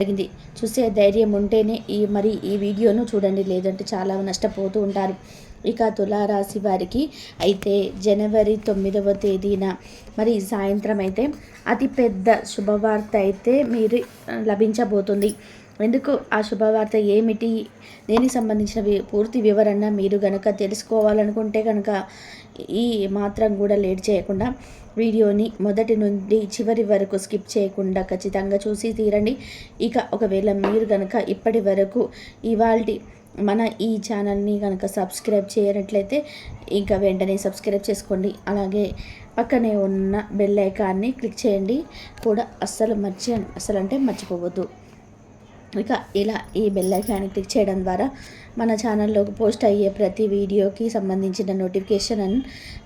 జరిగింది. చూసే ధైర్యం ఉంటేనే ఈ మరి ఈ వీడియోను చూడండి. లేదంటే చాలా నష్టపోతూ ఉంటారు. ఇక తులారాశి వారికి అయితే జనవరి తొమ్మిదవ తేదీన మరి సాయంత్రం అయితే అతిపెద్ద శుభవార్త అయితే మీరు లభించబోతుంది. ఎందుకు ఆ శుభవార్త ఏమిటి? దేనికి సంబంధించిన పూర్తి వివరణ మీరు గనక తెలుసుకోవాలనుకుంటే కనుక ఈ మాత్రం కూడా లేట్ చేయకుండా వీడియోని మొదటి నుండి చివరి వరకు స్కిప్ చేయకుండా ఖచ్చితంగా చూసి తీరండి. ఇక ఒకవేళ మీరు కనుక ఇప్పటి వరకు ఇవాల్టి మన ఈ ఛానల్ని కనుక సబ్స్క్రైబ్ చేయనట్లయితే ఇంకా వెంటనే సబ్స్క్రైబ్ చేసుకోండి. అలాగే పక్కనే ఉన్న బెల్ ఐకాన్ని క్లిక్ చేయండి. కూడా అస్సలు మర్చి అసలు అంటే మర్చిపోవద్దు. ఇక ఇలా ఈ బెల్ ఐకాన్ని క్లిక్ చేయడం ద్వారా మన ఛానల్లో పోస్ట్ అయ్యే ప్రతి వీడియోకి సంబంధించిన నోటిఫికేషన్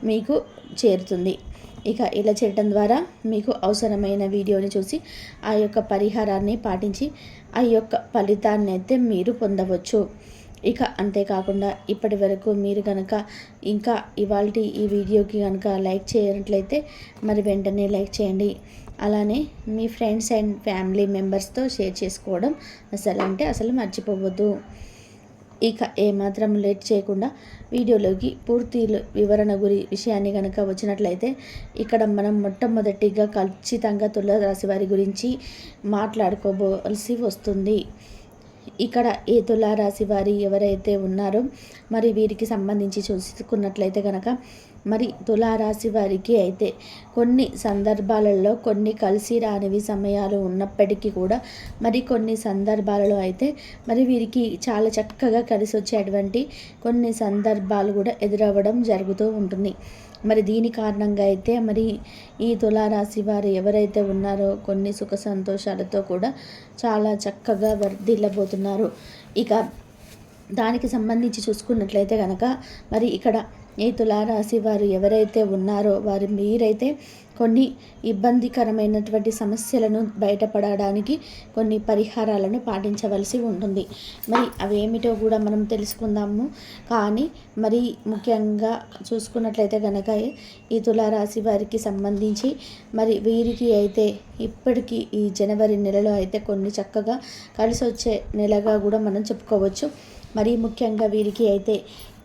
మీకు చేరుతుంది. ఇక ఇలా చేయడం ద్వారా మీకు అవసరమైన వీడియోని చూసి ఆ యొక్క పరిహారాన్ని పాటించి ఆ యొక్క ఫలితాన్ని అయితే మీరు పొందవచ్చు. ఇక అంతేకాకుండా ఇప్పటి వరకు మీరు కనుక ఇంకా ఇవాళ ఈ వీడియోకి కనుక లైక్ చేయనట్లయితే మరి వెంటనే లైక్ చేయండి. అలానే మీ ఫ్రెండ్స్ అండ్ ఫ్యామిలీ మెంబర్స్తో షేర్ చేసుకోవడం అసలు అంటే అసలు మర్చిపోవద్దు. ఇక ఏమాత్రం లేట్ చేయకుండా వీడియోలోకి పూర్తి వివరణ గురి విషయాన్ని కనుక వచ్చినట్లయితే ఇక్కడ మనం మొట్టమొదటిగా ఖచ్చితంగా తులరాశి వారి గురించి మాట్లాడుకోవలసి వస్తుంది. ఇక్కడ ఏ తులారాశి వారి ఎవరైతే ఉన్నారో మరి వీరికి సంబంధించి చూసుకున్నట్లయితే కనుక మరి తులారాశి వారికి అయితే కొన్ని సందర్భాలలో కొన్ని కలిసి రానివి సమయాలు ఉన్నప్పటికీ కూడా మరి కొన్ని సందర్భాలలో అయితే మరి వీరికి చాలా చక్కగా కలిసి వచ్చేటువంటి కొన్ని సందర్భాలు కూడా ఎదురవ్వడం జరుగుతూ ఉంటుంది. మరి దీని కారణంగా అయితే మరి ఈ తులారాశి వారు ఎవరైతే ఉన్నారో కొన్ని సుఖ సంతోషాలతో కూడా చాలా చక్కగా వర్ధిల్లబోతున్నారు. ఇక దానికి సంబంధించి చూసుకున్నట్లయితే కనుక మరి ఇక్కడ ఈ తులారాశి వారు ఎవరైతే ఉన్నారో వారు మీరైతే కొన్ని ఇబ్బందికరమైనటువంటి సమస్యలను బయటపడడానికి కొన్ని పరిహారాలను పాటించవలసి ఉంటుంది. మరి అవి ఏమిటో కూడా మనం తెలుసుకుందాము. కానీ మరి ముఖ్యంగా చూసుకున్నట్లయితే కనుక ఈ తులారాశి వారికి సంబంధించి మరి వీరికి అయితే ఇప్పటికీ ఈ జనవరి నెలలో అయితే కొన్ని చక్కగా కలిసి వచ్చే నెలగా కూడా మనం చెప్పుకోవచ్చు. మరీ ముఖ్యంగా వీరికి అయితే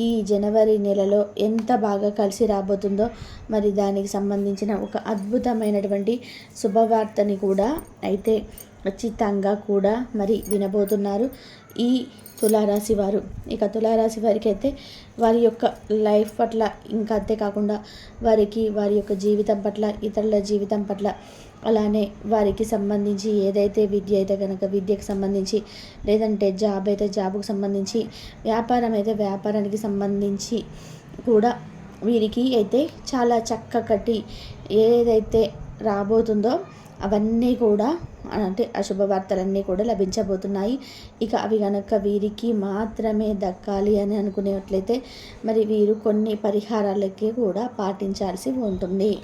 ఈ జనవరి నెలలో ఎంత బాగా కలిసి రాబోతుందో మరి దానికి సంబంధించిన ఒక అద్భుతమైనటువంటి శుభవార్తని కూడా అయితే ఖచ్చితంగా కూడా మరి వినబోతున్నారు. ఈ తులారాశి వారు ఇక తులారాశి వారికి అయితే వారి యొక్క లైఫ్ పట్ల ఇంకా అంతేకాకుండా వారికి వారి యొక్క జీవితం పట్ల ఇతరుల జీవితం పట్ల అలానే వారికి సంబంధించి ఏదైతే విద్య అయితే కనుక విద్యకు సంబంధించి లేదంటే జాబ్ అయితే జాబ్కు సంబంధించి వ్యాపారం అయితే వ్యాపారానికి సంబంధించి కూడా వీరికి అయితే చాలా చక్కటి ఏదైతే రాబోతుందో అవన్నీ కూడా అంటే అశుభవార్తలన్నీ కూడా లభించబోతున్నాయి. ఇక అవి కనుక వీరికి మాత్రమే దక్కాలి అని అనుకునేట్లయితే మరి వీరు కొన్ని పరిహారాలకి కూడా పాటించాల్సి ఉంటుంది.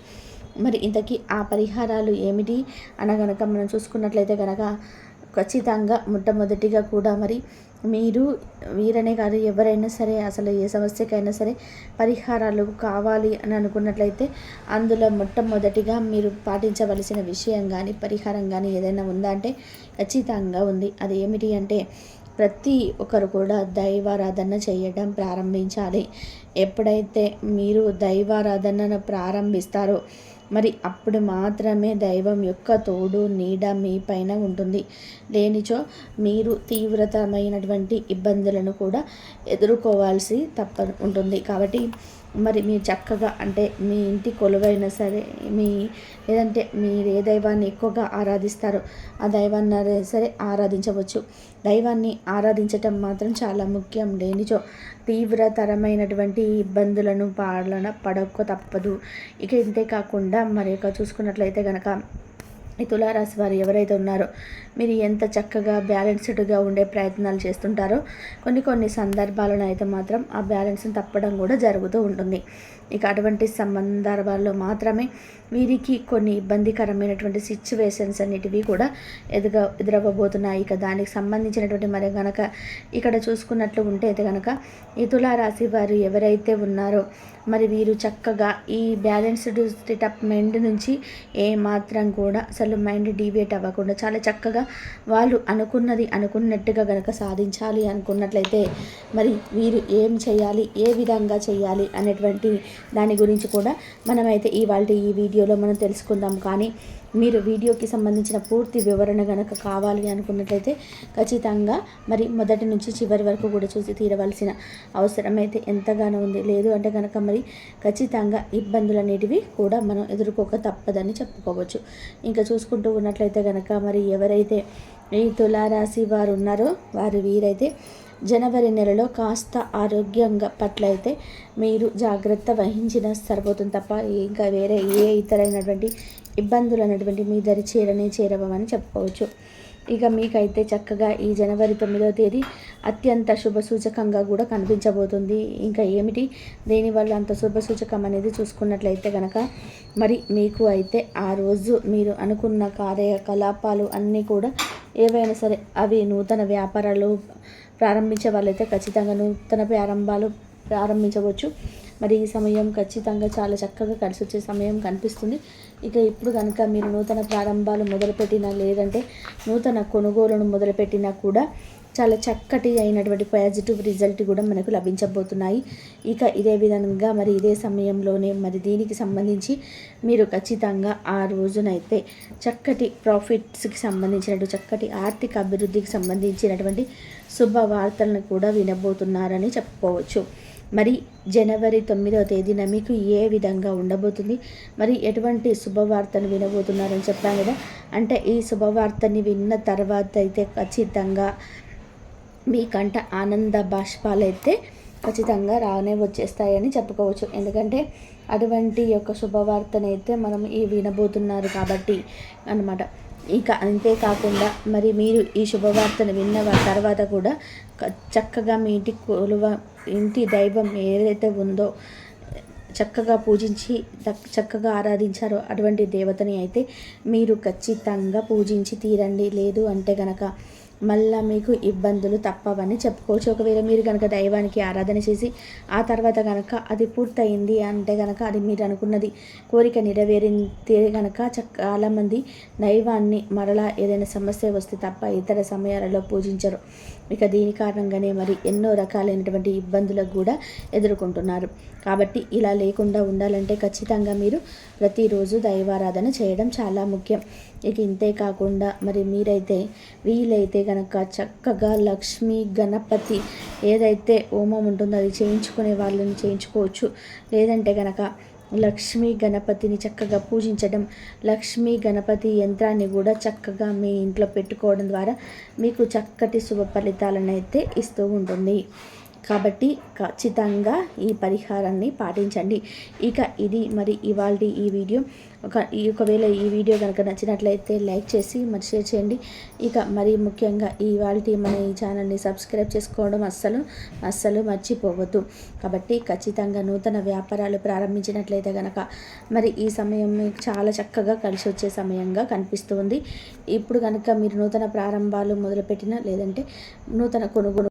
మరి ఇంతకీ ఆ పరిహారాలు ఏమిటి? అనగనక మనం చూసుకున్నట్లయితే కనుక ఖచ్చితంగా మొట్టమొదటిగా కూడా మరి మీరు వీరనే కాదు ఎవరైనా సరే అసలు ఏ సమస్యకైనా సరే పరిహారాలు కావాలి అని అనుకున్నట్లయితే అందులో మొట్టమొదటిగా మీరు పాటించవలసిన విషయం కానీ పరిహారం కానీ ఏదైనా ఉందా అంటే ఖచ్చితంగా ఉంది. అది ఏమిటి అంటే ప్రతి ఒక్కరు కూడా దైవారాధన చేయడం ప్రారంభించాలి. ఎప్పుడైతే మీరు దైవారాధనను ప్రారంభిస్తారో మరి అప్పుడు మాత్రమే దైవం యొక్క తోడు నీడ మీ పైన ఉంటుంది. లేనిచో మీరు తీవ్రతమైనటువంటి ఇబ్బందులను కూడా ఎదుర్కోవాల్సి తప్ప ఉంటుంది. కాబట్టి మరి మీరు చక్కగా అంటే మీ ఇంటి కొలువైనా సరే మీ లేదంటే మీరు ఏ దైవాన్ని ఎక్కువగా ఆరాధిస్తారో ఆ దైవాన్ని సరే ఆరాధించవచ్చు. దైవాన్ని ఆరాధించటం మాత్రం చాలా ముఖ్యం. లేనిచో తీవ్రతరమైనటువంటి ఇబ్బందులను పాలన పడక తప్పదు. ఇక ఇంతే కాకుండా మరి చూసుకున్నట్లయితే కనుక ఈ తులారాశి వారు ఎవరైతే ఉన్నారో మీరు ఎంత చక్కగా బ్యాలెన్స్డ్గా ఉండే ప్రయత్నాలు చేస్తుంటారో కొన్ని కొన్ని సందర్భాలను అయితే మాత్రం ఆ బ్యాలెన్స్ని తప్పడం కూడా జరుగుతూ ఉంటుంది. ఇక అటువంటి సందర్భాల్లో మాత్రమే వీరికి కొన్ని ఇబ్బందికరమైనటువంటి సిచ్యువేషన్స్ అనేటివి కూడా ఎదుగ ఎదురవ్వబోతున్నాయి. ఇక దానికి సంబంధించినటువంటి మరి కనుక ఇక్కడ చూసుకున్నట్లు ఉంటే అయితే కనుక ఈ తులారాశి వారు ఎవరైతే ఉన్నారో మరి వీరు చక్కగా ఈ బ్యాలెన్స్డ్ స్టేట్ ఆఫ్ మైండ్ నుంచి ఏ మాత్రం కూడా అసలు మైండ్ డీవియేట్ అవ్వకుండా చాలా చక్కగా వాళ్ళు అనుకున్నది అనుకున్నట్టుగా గనక సాధించాలి అనుకున్నట్లయితే మరి వీరు ఏం చేయాలి ఏ విధంగా చేయాలి అనేటువంటి దాని గురించి కూడా మనమైతే ఇవాళ ఈ వీడియోలో మనం తెలుసుకుందాం. కానీ మీరు వీడియోకి సంబంధించిన పూర్తి వివరణ కనుక కావాలి అనుకున్నట్లయితే ఖచ్చితంగా మరి మొదటి నుంచి చివరి వరకు కూడా చూసి తీరవలసిన అవసరం అయితే ఎంతగానో ఉంది. లేదు అంటే కనుక మరి ఖచ్చితంగా ఇబ్బందులు అనేటివి కూడా మనం ఎదుర్కోక తప్పదని చెప్పుకోవచ్చు. ఇంకా చూసుకుంటూ ఉన్నట్లయితే కనుక మరి ఎవరైతే ఈ తులారాశి వారు ఉన్నారో వారు వీరైతే జనవరి నెలలో కాస్త ఆరోగ్యంగా పట్ల అయితే మీరు జాగ్రత్త వహించిన సరిపోతుంది తప్ప ఇంకా వేరే ఏ ఇతరైనటువంటి ఇబ్బందులు అనేటువంటి మీ దరి చేరనే చేరవని చెప్పుకోవచ్చు. ఇక మీకైతే చక్కగా ఈ జనవరి తొమ్మిదవ తేదీ అత్యంత శుభ సూచకంగా కూడా కనిపించబోతుంది. ఇంకా ఏమిటి? దేనివల్ల అంత శుభ సూచకం అనేది చూసుకున్నట్లయితే కనుక మరి మీకు అయితే ఆ రోజు మీరు అనుకున్న కార్యకలాపాలు అన్నీ కూడా ఏవైనా సరే అవి నూతన వ్యాపారాలు ప్రారంభించే వాళ్ళైతే ఖచ్చితంగా నూతన ప్రారంభాలు ప్రారంభించవచ్చు. మరి ఈ సమయం ఖచ్చితంగా చాలా చక్కగా కలిసి వచ్చే సమయం కనిపిస్తుంది. ఇక ఇప్పుడు కనుక మీరు నూతన ప్రారంభాలు మొదలుపెట్టినా లేదంటే నూతన కొనుగోలును మొదలుపెట్టినా కూడా చాలా చక్కటి అయినటువంటి పాజిటివ్ రిజల్ట్ కూడా మనకు లభించబోతున్నాయి. ఇక ఇదే విధంగా మరి ఇదే సమయంలోనే మరి దీనికి సంబంధించి మీరు ఖచ్చితంగా ఆ రోజునైతే చక్కటి ప్రాఫిట్స్కి సంబంధించినటువంటి చక్కటి ఆర్థిక అభివృద్ధికి సంబంధించినటువంటి శుభవార్తలను కూడా వినబోతున్నారని చెప్పుకోవచ్చు. మరి జనవరి తొమ్మిదవ తేదీన మీకు ఏ విధంగా ఉండబోతుంది? మరి ఎటువంటి శుభవార్తను వినబోతున్నారని చెప్పాను కదా. అంటే ఈ శుభవార్తని విన్న తర్వాత అయితే ఖచ్చితంగా మీకంట ఆనంద బాష్పాలైతే ఖచ్చితంగా రానే వచ్చేస్తాయని చెప్పుకోవచ్చు. ఎందుకంటే అటువంటి యొక్క శుభవార్తనైతే మనం ఈ వినబోతున్నారు కాబట్టి అనమాట ఇక అంతేకాకుండా మరి మీరు ఈ శుభవార్తను విన్న తర్వాత కూడా చక్కగా మీ ఇంటి కొలువ ఇంటి దైవం ఏదైతే ఉందో చక్కగా పూజించి చక్కగా ఆరాధించారో అటువంటి దేవతని అయితే మీరు ఖచ్చితంగా పూజించి తీరండి. లేదు అంటే గనక మళ్ళీ మీకు ఇబ్బందులు తప్పవని చెప్పుకోవచ్చు. ఒకవేళ మీరు కనుక దైవానికి ఆరాధన చేసి ఆ తర్వాత కనుక అది పూర్తయింది అంటే కనుక అది మీరు అనుకున్నది కోరిక నెరవేరితే కనుక చాలామంది దైవాన్ని మరలా ఏదైనా సమస్య వస్తే తప్ప ఇతర సమయాలలో పూజించరు. ఇక దీని కారణంగానే మరి ఎన్నో రకాలైనటువంటి ఇబ్బందులకు కూడా ఎదుర్కొంటున్నారు. కాబట్టి ఇలా లేకుండా ఉండాలంటే ఖచ్చితంగా మీరు ప్రతిరోజు దైవారాధన చేయడం చాలా ముఖ్యం. ఇక ఇంతే కాకుండా మరి మీరైతే వీలైతే కనుక చక్కగా లక్ష్మీ గణపతి ఏదైతే హోమం ఉంటుందో అది చేయించుకునే వాళ్ళని చేయించుకోవచ్చు. లేదంటే కనుక లక్ష్మీ గణపతిని చక్కగా పూజించడం లక్ష్మీ గణపతి యంత్రాన్ని కూడా చక్కగా మీ ఇంట్లో పెట్టుకోవడం ద్వారా మీకు చక్కటి శుభ ఫలితాలను అయితే ఇస్తూ ఉంటుంది. కాబట్టి ఖచ్చితంగా ఈ పరిహారాన్ని పాటించండి. ఇక ఇది మరి ఇవాళ ఈ వీడియో. ఒక ఒకవేళ ఈ వీడియో కనుక నచ్చినట్లయితే లైక్ చేసి మరి షేర్ చేయండి. ఇక మరి ముఖ్యంగా ఇవాళ మన ఈ ఛానల్ని సబ్స్క్రైబ్ చేసుకోవడం అస్సలు అస్సలు మర్చిపోవద్దు. కాబట్టి ఖచ్చితంగా నూతన వ్యాపారాలు ప్రారంభించినట్లయితే కనుక మరి ఈ సమయం మీకు చాలా చక్కగా కలిసి వచ్చే సమయంగా కనిపిస్తుంది. ఇప్పుడు కనుక మీరు నూతన ప్రారంభాలు మొదలుపెట్టిన లేదంటే నూతన కొనుగోలు